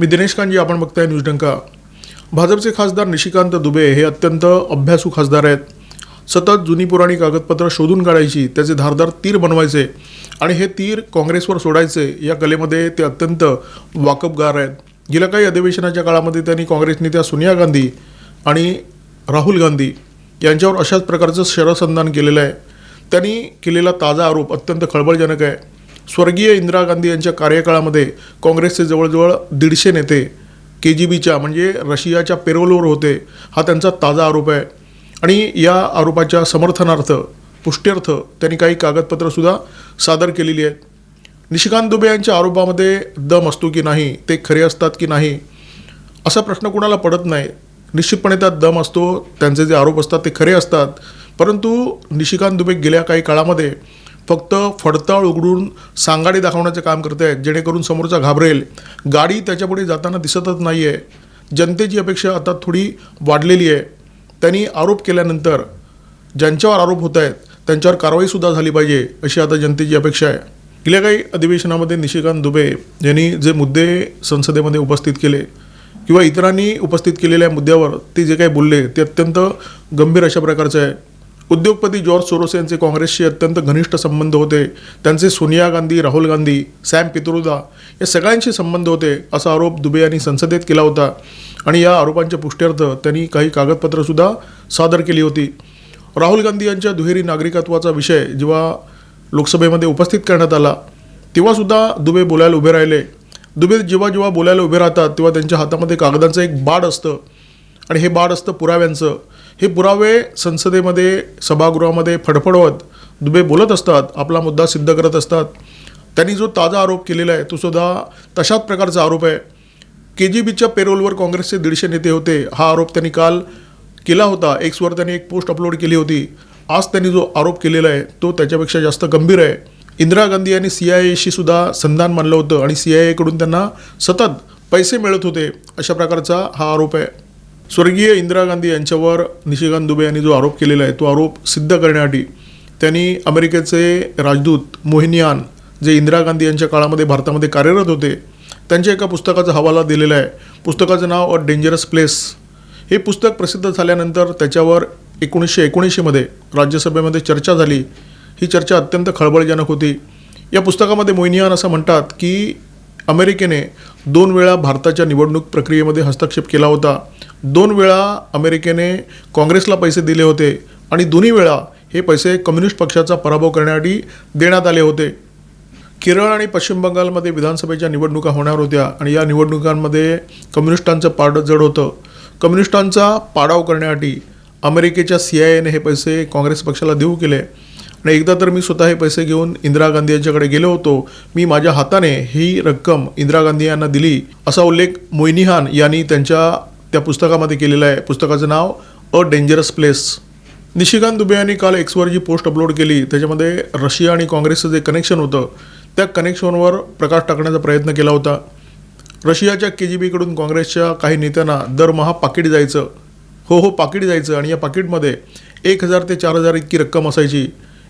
मी दिनेश कांजी आपण बघताय न्यूज डंका. भाजपचे खासदार निशिकांत दुबे हे अत्यंत अभ्यासू खासदार आहेत. सतत जुनी पुराणी कागदपत्र शोधून काढायची त्याचे धारदार तीर बनवायचे आणि हे तीर काँग्रेसवर सोडायचे या कलेमध्ये ते अत्यंत वाकबगार आहेत. गेल्या काही अधिवेशनाच्या काळामध्ये त्यांनी काँग्रेस नेत्या सोनिया गांधी आणि राहुल गांधी यांच्यावर अशाच प्रकारचं शरसंधान केलेलं आहे. त्यांनी केलेला ताजा आरोप अत्यंत खळबळजनक आहे. स्वर्गीय इंदिरा गांधी यांच्या कार्यकाळामध्ये काँग्रेसचे जवळजवळ दीडशे नेते के जी बीच्या म्हणजे रशियाच्या पेरोलवर होते हा त्यांचा ताजा आरोप आहे. आणि या आरोपाच्या समर्थनार्थ पुष्ट्यर्थ त्यांनी काही कागदपत्रंसुद्धा सादर केलेली आहेत. निशिकांत दुबे यांच्या आरोपामध्ये दम असतो की नाही ते खरे असतात की नाही असा प्रश्न कुणाला पडत नाही. निश्चितपणे त्यात दम असतो त्यांचे जे आरोप असतात ते खरे असतात. परंतु निशिकांत दुबे गेल्या काही काळामध्ये फक्त फडताळ उघडून सांगाडी दाखवण्याचं काम करत आहेत जेणेकरून समोरचा घाबरेल. गाडी त्याच्यापुढे जाताना दिसतच नाही आहे जनतेची अपेक्षा आता थोडी वाढलेली आहे. त्यांनी आरोप केल्यानंतर ज्यांच्यावर आरोप होत आहेत त्यांच्यावर कारवाईसुद्धा झाली पाहिजे अशी आता जनतेची अपेक्षा आहे. गेल्या काही अधिवेशनामध्ये निशिकांत दुबे यांनी जे मुद्दे संसदेमध्ये उपस्थित केले किंवा इतरांनी उपस्थित केलेल्या मुद्द्यावर ते जे काही बोलले ते अत्यंत गंभीर अशा प्रकारचं आहे. उद्योगपती जॉर्ज सोरोस यांचे काँग्रेसशी अत्यंत घनिष्ठ संबंध होते. त्यांचे सोनिया गांधी राहुल गांधी सॅम पित्रुदा या सगळ्यांशी संबंध होते असा आरोप दुबे यांनी संसदेत केला होता. आणि या आरोपांच्या पुष्ट्यर्थ त्यांनी काही कागदपत्रंसुद्धा सादर केली होती. राहुल गांधी यांच्या दुहेरी नागरिकत्वाचा विषय जेव्हा लोकसभेमध्ये उपस्थित करण्यात आला तेव्हासुद्धा दुबे बोलायला उभे राहिले. दुबे जेव्हा जेव्हा बोलायला उभे राहतात तेव्हा त्यांच्या हातामध्ये कागदांचं एक बाड असतं. आणि हे बाळ असतं पुराव्यांचं. हे पुरावे संसदेमध्ये सभागृहामध्ये फडफडवत दुबे बोलत असतात आपला मुद्दा सिद्ध करत असतात. त्यांनी जो ताजा आरोप केलेला आहे तो सुद्धा तशाच प्रकारचा आरोप आहे. के जी बीच्या पेरोलवर काँग्रेसचे दीडशे नेते होते. हा आरोप त्यांनी काल केला होता. एक्सवर त्यांनी एक पोस्ट अपलोड केली होती. आज त्यांनी जो आरोप केलेला आहे तो त्याच्यापेक्षा जास्त गंभीर आहे. इंदिरा गांधी यांनी सी आय एशी सुद्धा संधान मानलं होतं आणि सी आय एकडून त्यांना सतत पैसे मिळत होते. अशा प्रकारचा हा आरोप आहे. स्वर्गीय इंदिरा गांधी यांच्यावर निशिकांत दुबे यांनी जो आरोप केलेला आहे तो आरोप सिद्ध करण्यासाठी त्यांनी अमेरिकेचे राजदूत मोहिनियान जे इंदिरा गांधी यांच्या काळामध्ये भारतामध्ये कार्यरत होते त्यांच्या एका पुस्तकाचा हवाला दिलेला आहे. पुस्तकाचं नाव अ डेंजरस प्लेस हे पुस्तक प्रसिद्ध झाल्यानंतर त्याच्यावर एकोणीसशे एकोणीसशेमध्ये राज्यसभेमध्ये चर्चा झाली. ही चर्चा अत्यंत खळबळजनक होती. या पुस्तकामध्ये मोहिनियान असं म्हणतात की अमेरिकेने दोन वेळा भारताच्या निवडणूक प्रक्रियेमध्ये हस्तक्षेप केला होता. दोन वेळा अमेरिकेने काँग्रेसला पैसे दिले होते आणि दोन्ही वेळा हे पैसे कम्युनिस्ट पक्षाचा पराभव करण्यासाठी देण्यात आले होते. केरळ आणि पश्चिम बंगालमध्ये विधानसभेच्या निवडणुका होणार होत्या आणि या निवडणुकांमध्ये कम्युनिस्टांचं पारडं जड होतं. कम्युनिस्टांचा पाडाव करण्यासाठी अमेरिकेच्या सी आय एने हे पैसे काँग्रेस पक्षाला देऊ केले. आणि एकदा तर मी स्वतः हे पैसे घेऊन इंदिरा गांधी यांच्याकडे गेलो होतो. मी माझ्या हाताने ही रक्कम इंदिरा गांधी यांना दिली. असा उल्लेख मोइनिहान यांनी त्यांच्या त्या पुस्तकामध्ये केलेला आहे. पुस्तकाचं नाव a dangerous place Nishikant Dubey यांनी काल एक्सवर जी पोस्ट अपलोड केली त्याच्यामध्ये रशिया आणि काँग्रेसचं जे कनेक्शन होतं त्या कनेक्शनवर प्रकाश टाकण्याचा प्रयत्न केला होता. रशियाच्या के जी बीकडून काँग्रेसच्या काही नेत्यांना दरमहा पाकिट जायचं. हो हो पाकिट जायचं. आणि या पाकिटमध्ये एक हजार ते चार हजार इतकी रक्कम असायची.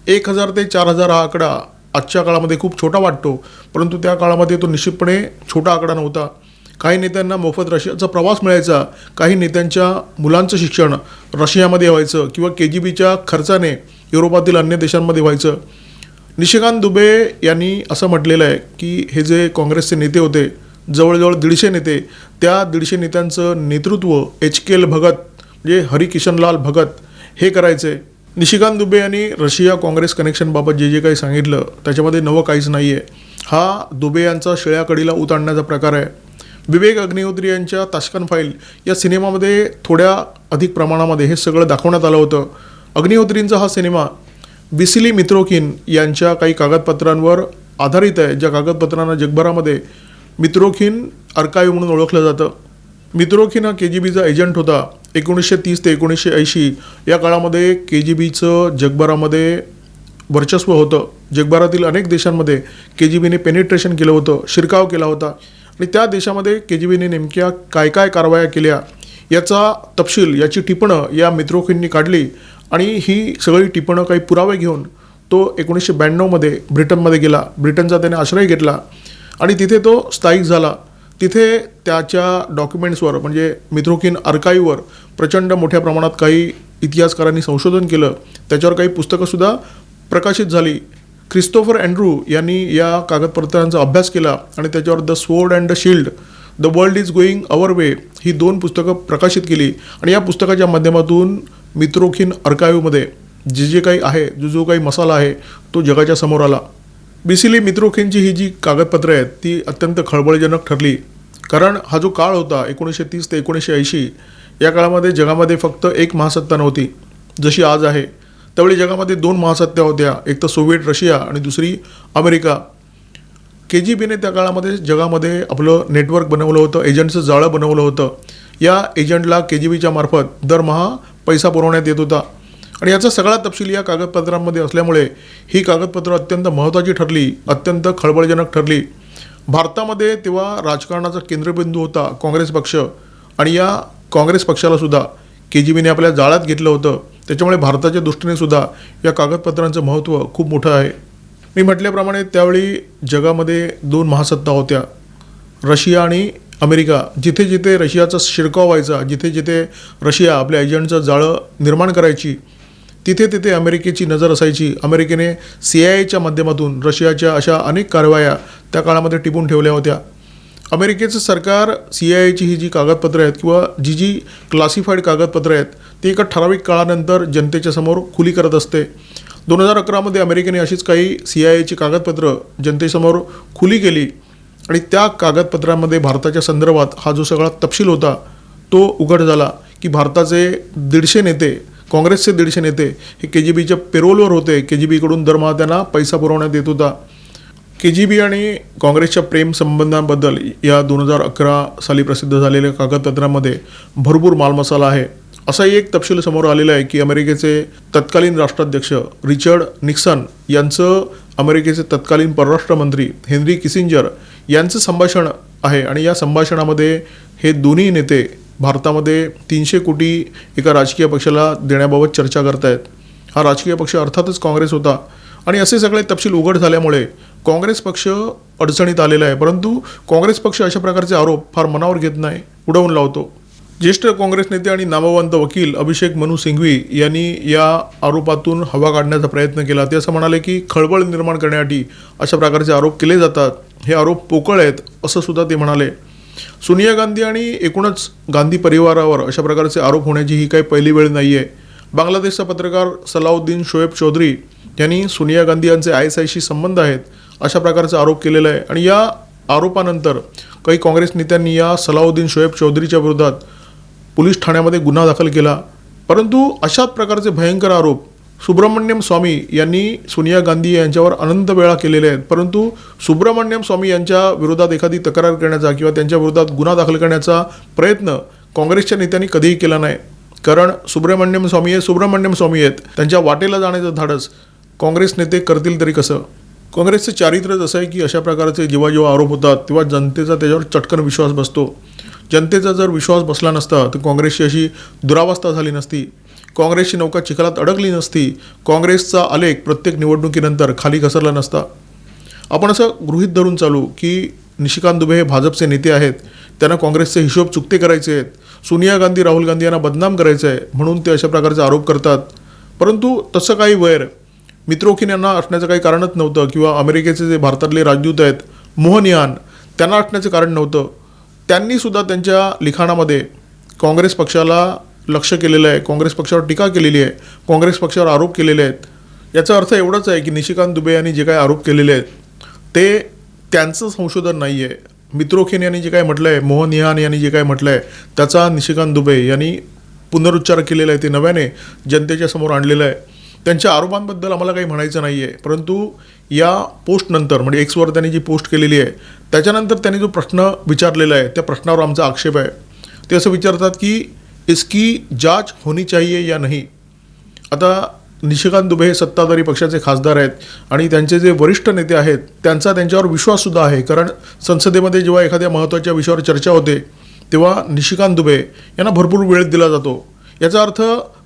एक हजार ते चार हजार हा आकडा आजच्या काळामध्ये खूप छोटा वाटतो परंतु त्या काळामध्ये तो निश्चितपणे छोटा आकडा नव्हता. काही नेत्यांना मोफत रशियाचा प्रवास मिळायचा काही नेत्यांच्या मुलांचं शिक्षण रशियामध्ये व्हायचं किंवा के जी बीच्या खर्चाने युरोपातील अन्य देशांमध्ये व्हायचं. निशिकांत दुबे यांनी असं म्हटलेलं आहे की हे जे काँग्रेसचे नेते होते जवळजवळ दीडशे नेते त्या दीडशे नेत्यांचं नेतृत्व एच के एल भगत म्हणजे हरिकिशनलाल भगत हे करायचे. निशिकांत दुबे यांनी रशिया काँग्रेस कनेक्शनबाबत जे जे काही सांगितलं त्याच्यामध्ये नवं काहीच नाही आहे हा दुबे यांचा शिळ्याकडीला उत ऊत आणण्याचा प्रकार आहे. विवेक अग्निहोत्री यांच्या ताशकन फाईल या सिनेमामध्ये थोड्या अधिक प्रमाणामध्ये हे सगळं दाखवण्यात आलं होतं. अग्निहोत्रींचा हा सिनेमा बिसिली मित्रोकिन यांच्या काही कागदपत्रांवर आधारित आहे ज्या कागदपत्रांना जगभरामध्ये मित्रोखिन अर्काईव्ह म्हणून ओळखलं जातं. मित्रोखिन हा के जी बीचा एजंट होता. एकोणीसशे तीस ते एकोणीसशे ऐंशी या काळामध्ये के जी बीचं जगभरामध्ये वर्चस्व होतं. जगभरातील अनेक देशांमध्ये के जी बीने पेनिट्रेशन केलं होतं शिरकाव केला होता. आणि त्या देशामध्ये के जी बीने नेमक्या काय काय कारवाया केल्या याचा तपशील याची टिपणं या मित्रोखींनी काढली. आणि ही सगळी टिपणं काही पुरावे घेऊन तो एकोणीसशे ब्याण्णवमध्ये ब्रिटनमध्ये गेला. ब्रिटनचा त्याने आश्रय घेतला. आणि तिथे तो स्थायिक झाला. तिथे त्याच्या डॉक्युमेंट्सवर म्हणजे मिथ्रोकिन अर्काईवर प्रचंड मोठ्या प्रमाणात काही इतिहासकारांनी संशोधन केलं. त्याच्यावर काही पुस्तकंसुद्धा प्रकाशित झाली. क्रिस्तोफर अँड्रू यांनी या कागदपत्रांचा अभ्यास केला आणि त्याच्यावर the sword and the shield the world is going our way ही दोन पुस्तकं प्रकाशित केली. आणि या पुस्तकाच्या माध्यमातून मित्रोखीन अर्काईव्हमध्ये जे जे काही आहे जो जो काही मसाला आहे तो जगाच्या समोर आला. बेसिली मित्रोखींची ही जी कागदपत्रं आहेत ती अत्यंत खळबळजनक ठरली. कारण हा जो काळ होता एकोणीसशे तीस ते एकोणीसशे ऐंशी या काळामध्ये जगामध्ये फक्त एक महासत्ता नव्हती जशी आज आहे. त्यावेळी जगामध्ये दोन महासत्ता होत्या एक तर सोव्हिएट रशिया आणि दुसरी अमेरिका. के जी बीने त्या काळामध्ये जगामध्ये आपलं नेटवर्क बनवलं होतं एजंटचं जाळं बनवलं होतं. या एजंटला के जी बीच्या मार्फत दरमहा पैसा पुरवण्यात येत होता. आणि याचा सगळा तपशील या कागदपत्रांमध्ये असल्यामुळे ही कागदपत्रं अत्यंत महत्त्वाची ठरली अत्यंत खळबळजनक ठरली. भारतामध्ये तेव्हा राजकारणाचा केंद्रबिंदू होता काँग्रेस पक्ष. आणि या काँग्रेस पक्षाला सुद्धा के जी बीने आपल्या जाळ्यात घेतलं होतं. त्याच्यामुळे भारताच्या दृष्टीने सुद्धा या कागदपत्रांचं महत्त्व खूप मोठं आहे. मी म्हटल्याप्रमाणे त्यावेळी जगामध्ये दोन महासत्ता होत्या. रशिया आणि अमेरिका. जिथे जिथे रशियाचा शिरकाव व्हायचा जिथे जिथे रशिया आपल्या एजंटचं जाळं निर्माण करायची तिथे तिथे अमेरिकेची नजर असायची. अमेरिकेने सी आय एच्या माध्यमातून रशियाच्या अशा अनेक कारवाया त्या काळामध्ये टिपून ठेवल्या होत्या. अमेरिकेचं सरकार सी आय एची ही जी कागदपत्रं आहेत किंवा जी जी क्लासिफाईड कागदपत्रं आहेत ती एका ठराविक काळानंतर जनतेच्या समोर खुली करत असते. दोन हजार अकरामध्ये अमेरिकेने अशीच काही सी आय एची कागदपत्रं जनतेसमोर खुली केली आणि त्या कागदपत्रांमध्ये भारताच्या संदर्भात हा जो सगळा तपशील होता तो उघड झाला की भारताचे दीडशे नेते काँग्रेसचे दीडशे नेते हे के जी बीच्या पेरोलवर होते. के जी बीकडून दरमहा त्यांना पैसा पुरवण्यात येत होता. के जी बी आणि काँग्रेसच्या प्रेम संबंधांबद्दल या दोन हजार अकरा साली प्रसिद्ध झालेल्या कागदपत्रांमध्ये भरपूर मालमसाला आहे. असाही एक तपशील समोर आलेला आहे की अमेरिकेचे तत्कालीन राष्ट्राध्यक्ष रिचर्ड निक्सन यांचं अमेरिकेचे तत्कालीन परराष्ट्र मंत्री हेनरी किसिंजर यांचं संभाषण आहे आणि या संभाषणामध्ये हे दोन्ही नेते भारतामध्ये तीनशे कोटी एका राजकीय पक्षाला देण्याबाबत चर्चा करतायत. हा राजकीय पक्ष अर्थातच काँग्रेस होता. आणि असे सगळे तपशील उघड झाल्यामुळे काँग्रेस पक्ष अडचणीत आलेला आहे. परंतु काँग्रेस पक्ष अशा प्रकारचे आरोप फार मनावर घेत नाही उडवून लावतो. ज्येष्ठ काँग्रेस नेते आणि नामवंत वकील अभिषेक मनु सिंघवी यांनी या आरोपातून हवा काढण्याचा प्रयत्न केला. ते असं म्हणाले की खळबळ निर्माण करण्यासाठी अशा प्रकारचे आरोप केले जातात. हे आरोप पोकळ आहेत असं सुद्धा ते म्हणाले. सोनिया गांधी आणि एकूणच गांधी परिवारावर अशा प्रकारचे आरोप होण्याची ही काही पहिली वेळ नाही आहे बांगलादेशचा पत्रकार सलाउद्दीन शोएब चौधरी यांनी सोनिया गांधी यांचे आय एस आयशी संबंध आहेत अशा प्रकारचा आरोप केलेला आहे. आणि या आरोपानंतर काही काँग्रेस नेत्यांनी या सलाउद्दीन शोएब चौधरीच्या विरोधात पोलीस ठाण्यामध्ये गुन्हा दाखल केला. परंतु अशाच प्रकारचे भयंकर आरोप सुब्रमण्यम स्वामी यांनी सोनिया गांधी यांच्यावर अनंत वेळा केलेले आहेत. परंतु सुब्रमण्यम स्वामी यांच्या विरोधात एखादी तक्रार करण्याचा किंवा त्यांच्या विरोधात गुन्हा दाखल करण्याचा प्रयत्न काँग्रेसच्या नेत्यांनी कधीही केला नाही. कारण सुब्रमण्यम स्वामी हे सुब्रमण्यम स्वामी आहेत. त्यांच्या वाटेला जाण्याचं धाडस काँग्रेस नेते करतील तरी कसं? काँग्रेसचं चारित्र्यच असं आहे की अशा प्रकारचे जेव्हा जेव्हा आरोप होतात तेव्हा जनतेचा त्याच्यावर चटकन विश्वास बसतो. जनतेचा जर विश्वास बसला नसता तर काँग्रेसची अशी दुरावस्था झाली नसती. काँग्रेसची नौका चिखलात अडकली नसती काँग्रेसचा आलेख प्रत्येक निवडणुकीनंतर खाली घसरला नसता. आपण असं गृहीत धरून चालू की निशिकांत दुबे हे भाजपचे नेते आहेत. त्यांना काँग्रेसचे हिशोब चुकते करायचे आहेत. सोनिया गांधी राहुल गांधी यांना बदनाम करायचं आहे म्हणून ते अशा प्रकारचे आरोप करतात. परंतु तसं काही वैर मित्रोखीन यांना असण्याचं काही कारणच नव्हतं किंवा अमेरिकेचे जे भारतातले राजदूत आहेत मोहन यान त्यांना असण्याचं कारण नव्हतं. त्यांनीसुद्धा त्यांच्या लिखाणामध्ये काँग्रेस पक्षाला लक्ष केलेलं आहे काँग्रेस पक्षावर टीका केलेली आहे काँग्रेस पक्षावर आरोप केलेले आहेत. याचा अर्थ एवढाच आहे की निशिकांत दुबे यांनी जे काही आरोप केलेले आहेत ते त्यांचं संशोधन नाही आहे मित्रोखेन यांनी जे काही म्हटलं आहे मोहन यान यांनी जे काही म्हटलं आहे त्याचा निशिकांत दुबे यांनी पुनरुच्चार केलेला आहे ते नव्याने जनतेच्या समोर आणलेलं आहे. त्यांच्या आरोपांबद्दल आम्हाला काही म्हणायचं नाही आहे परंतु या पोस्टनंतर म्हणजे एक्सवर त्यांनी जी पोस्ट केलेली आहे त्याच्यानंतर त्यांनी जो प्रश्न विचारलेला आहे त्या प्रश्नावर आमचा आक्षेप आहे. ते असं विचारतात की इसकी जांच होनी चाहिए या नाही? आता निशिकांत दुबे हे सत्ताधारी पक्षाचे खासदार आहेत आणि त्यांचे जे वरिष्ठ नेते आहेत त्यांचा त्यांच्यावर विश्वाससुद्धा आहे. कारण संसदेमध्ये जेव्हा एखाद्या महत्त्वाच्या विषयावर चर्चा होते तेव्हा निशिकांत दुबे यांना भरपूर वेळ दिला जातो. याचा अर्थ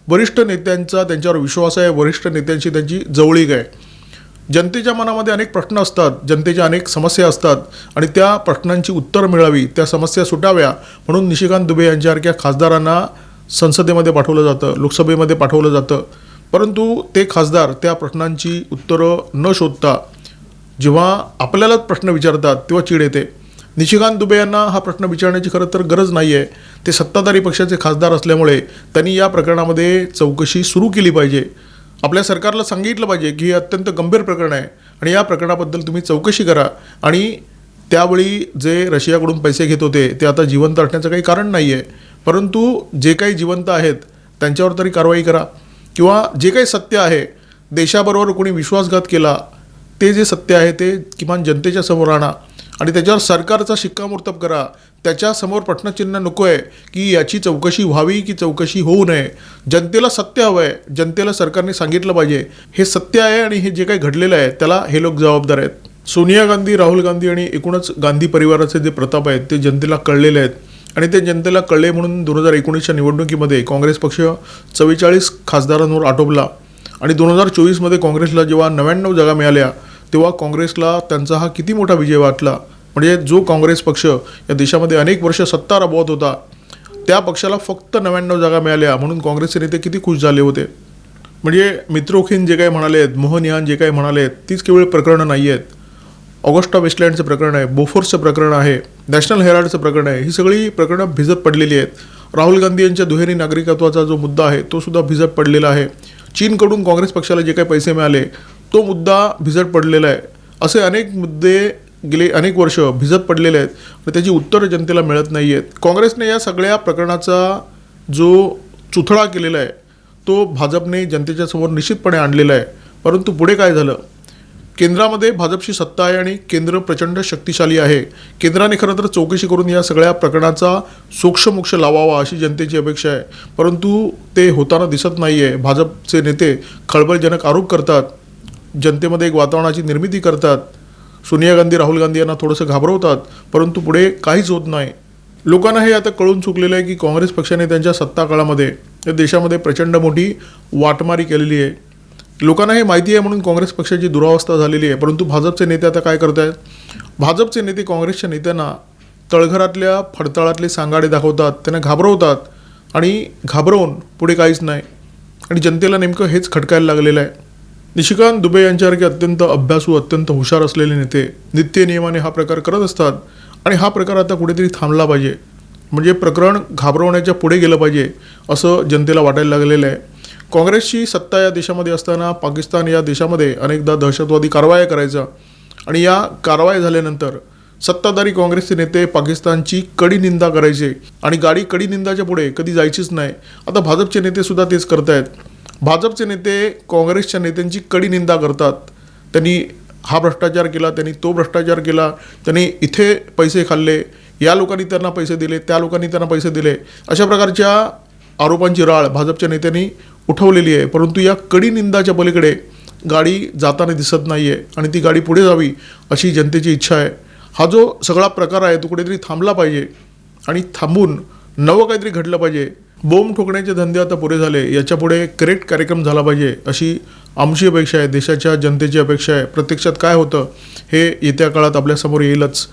वरिष्ठ नेत्यांचा त्यांच्यावर विश्वास आहे वरिष्ठ नेत्यांशी त्यांची जवळीक आहे. जनतेच्या मनामध्ये अनेक प्रश्न असतात जनतेच्या अनेक समस्या असतात आणि त्या प्रश्नांची उत्तरं मिळावी त्या समस्या सुटाव्या म्हणून निशिकांत दुबे यांच्यासारख्या खासदारांना संसदेमध्ये पाठवलं जातं लोकसभेमध्ये पाठवलं जातं. परंतु ते खासदार त्या प्रश्नांची उत्तरं न शोधता जेव्हा आपल्यालाच प्रश्न विचारतात तेव्हा चीड येते. निशिकांत दुबे यांना हा प्रश्न विचारण्याची खरं तर गरज नाही आहे ते सत्ताधारी पक्षाचे खासदार असल्यामुळे त्यांनी या प्रकरणामध्ये चौकशी सुरू केली पाहिजे. आपल्या सरकारला सांगितलं पाहिजे की हे अत्यंत गंभीर प्रकरण आहे आणि या प्रकरणाबद्दल तुम्ही चौकशी करा. आणि त्यावेळी जे रशियाकडून पैसे घेत होते ते आता जिवंत असण्याचं काही कारण नाही आहे परंतु जे काही जिवंत आहेत त्यांच्यावर तरी कारवाई करा. किंवा जे काही सत्य आहे देशाबरोबर कोणी विश्वासघात केला ते जे सत्य आहे ते किमान जनतेच्या समोर आणा. आणि त्याच्यावर सरकारचा शिक्कामोर्तब करा. त्याच्यासमोर प्रश्नचिन्ह नको आहे की याची चौकशी व्हावी की चौकशी होऊ नये. जनतेला सत्य हवं आहे जनतेला सरकारने सांगितलं पाहिजे. हे सत्य आहे आणि हे जे काही घडलेलं आहे त्याला हे लोक जबाबदार आहेत. सोनिया गांधी राहुल गांधी आणि एकूणच गांधी परिवाराचे जे प्रताप आहेत ते जनतेला कळलेले आहेत. आणि ते जनतेला कळले म्हणून दोन हजार एकोणीसच्या निवडणुकीमध्ये काँग्रेस पक्ष चव्वेचाळीस खासदारांवर आटोपला. आणि दोन हजार चोवीसमध्ये काँग्रेसला जेव्हा नव्याण्णव जागा मिळाल्या तेव्हा काँग्रेसला त्यांचा हा किती मोठा विजय वाटला? म्हणजे जो काँग्रेस पक्ष या देशामध्ये अनेक वर्ष सत्ता राबवत होता त्या पक्षाला फक्त नव्याण्णव जागा मिळाल्या. म्हणून काँग्रेसचे नेते किती खुश झाले होते. म्हणजे मित्रोखीन जे काही म्हणाले आहेत मोहन यान जे काही म्हणाले आहेत तीच केवळ प्रकरणं नाही आहेत ऑगस्टा वेस्टलँडचं प्रकरण आहे बोफोर्सचं प्रकरण आहे नॅशनल हेराल्डचं प्रकरण आहे ही सगळी प्रकरणं भिजत पडलेली आहेत. राहुल गांधी यांच्या दुहेरी नागरिकत्वाचा जो मुद्दा आहे तो सुद्धा भिजत पडलेला आहे. चीनकडून काँग्रेस पक्षाला जे काही पैसे मिळाले तो मुद्दा भिजत पडलेला आहे. असे अनेक मुद्दे गेले अनेक वर्ष भिजत पडलेले आहेत आणि त्याची उत्तरं जनतेला मिळत नाही आहेत. काँग्रेसने या सगळ्या प्रकरणाचा जो चुथडा केलेला आहे तो भाजपने जनतेच्या समोर निश्चितपणे आणलेला आहे. परंतु पुढे काय झालं? केंद्रामध्ये भाजपची सत्ता आहे आणि केंद्र प्रचंड शक्तिशाली आहे. केंद्राने खरं तर चौकशी करून या सगळ्या प्रकरणाचा सोक्षमोक्ष लावावा अशी जनतेची अपेक्षा आहे. परंतु ते होताना दिसत नाही आहे भाजपचे नेते खळबळजनक आरोप करतात. जनतेमध्ये एक वातावरणाची निर्मिती करतात. सोनिया गांधी राहुल गांधी यांना थोडंसं घाबरवतात परंतु पुढे काहीच होत नाही. लोकांना हे आता कळून चुकलेलं आहे की काँग्रेस पक्षाने त्यांच्या सत्ता काळामध्ये या देशामध्ये प्रचंड मोठी वाटमारी केलेली आहे. लोकांना हे माहिती आहे म्हणून काँग्रेस पक्षाची दुरावस्था झालेली आहे. परंतु भाजपचे नेते आता काय करत आहेत भाजपचे नेते काँग्रेसच्या नेत्यांना तळघरातल्या फडतळातले सांगाडे दाखवतात त्यांना घाबरवतात आणि घाबरवून पुढे काहीच नाही. आणि जनतेला नेमकं हेच खटकायला लागलेलं आहे. निशिकांत दुबे यांच्यासारखे अत्यंत अभ्यासू अत्यंत हुशार असलेले नेते नित्य नियमाने हा प्रकार करत असतात आणि हा प्रकार आता कुठेतरी थांबला पाहिजे. म्हणजे प्रकरण घाबरवण्याच्या पुढे गेलं पाहिजे असं जनतेला वाटायला लागलेलं आहे. काँग्रेसची सत्ता या देशामध्ये असताना पाकिस्तान या देशामध्ये अनेकदा दहशतवादी कारवाया करायचा आणि या कारवाया झाल्यानंतर सत्ताधारी काँग्रेसचे नेते पाकिस्तानची कडी निंदा करायचे आणि गाडी कडी निंदाच्या पुढे कधी जायचीच नाही. आता भाजपचे नेते सुद्धा तेच करतायत. भाजपचे नेते काँग्रेसच्या नेत्यांची कडी निंदा करतात. त्यांनी हा भ्रष्टाचार केला त्यांनी तो भ्रष्टाचार केला त्यांनी इथे पैसे खाल्ले या लोकांनी त्यांना पैसे दिले त्या लोकांनी त्यांना पैसे दिले. अशा प्रकारच्या आरोपांची राळ भाजपच्या नेत्यांनी उठवलेली आहे. परंतु या कडी निंदाच्या पलीकडे गाडी जाताना दिसत नाही आहे आणि ती गाडी पुढे जावी अशी जनतेची इच्छा आहे. हा जो सगळा प्रकार आहे तो कुठेतरी थांबला पाहिजे आणि थांबून नवं काहीतरी घडलं पाहिजे. बोंब ठोकण्याचे धंदे आता पुरे झाले याच्यापुढे करेक्ट कार्यक्रम झाला पाहिजे अशी आमची अपेक्षा आहे. देशाच्या जनतेची अपेक्षा आहे. प्रत्यक्षात काय होतं हे येत्या काळात आपल्यासमोर येईलच.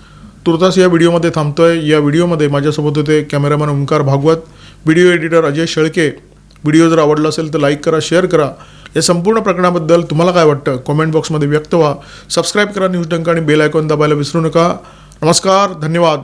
तुर्तास या व्हिडिओमध्ये थांबतोय. या व्हिडिओमध्ये माझ्यासोबत होते cameraman Omkar Bhagwat video editor Ajay Shelke. Video जर आवडला असेल तर लाईक करा शेअर करा. या संपूर्ण प्रकरणाबद्दल तुम्हाला काय वाटतं? कॉमेंट बॉक्समध्ये व्यक्त व्हा. सबस्क्राईब करा न्यूज डंक आणि बेल आयकॉन दाबायला विसरू नका. नमस्कार धन्यवाद.